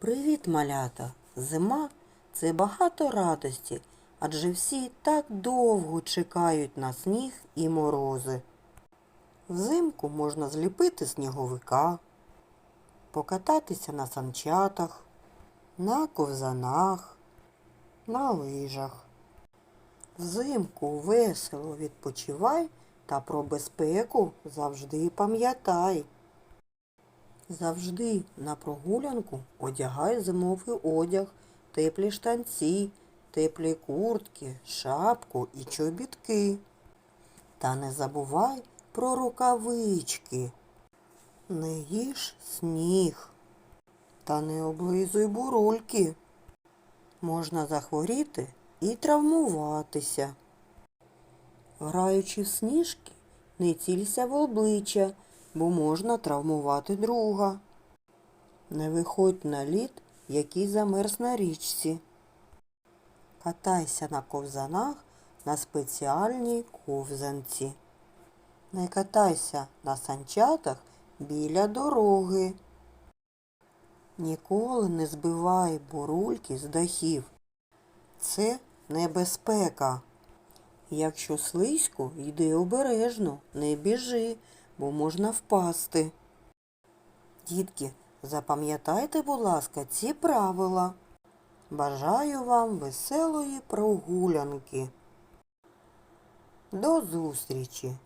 Привіт, малята! Зима це багато радості, адже всі так довго чекають на сніг і морози. Взимку можна зліпити сніговика, покататися на санчатах, на ковзанах, на лижах. Взимку весело відпочивай та про безпеку завжди пам'ятай. Завжди на прогулянку одягай зимовий одяг, теплі штанці, теплі куртки, шапку і чобітки. Та не забувай про рукавички. Не їж сніг. Та не облизуй бурульки. Можна захворіти і травмуватися. Граючи в сніжки, не цілься в обличчя, бо можна травмувати друга. Не виходь на лід, який замерз на річці. Катайся на ковзанах на спеціальній ковзанці. Не катайся на санчатах біля дороги. Ніколи не збивай бурульки з дахів. Це небезпека. Якщо слизько, йди обережно, не біжи, бо можна впасти. Дітки, запам'ятайте, будь ласка, ці правила. Бажаю вам веселої прогулянки. До зустрічі!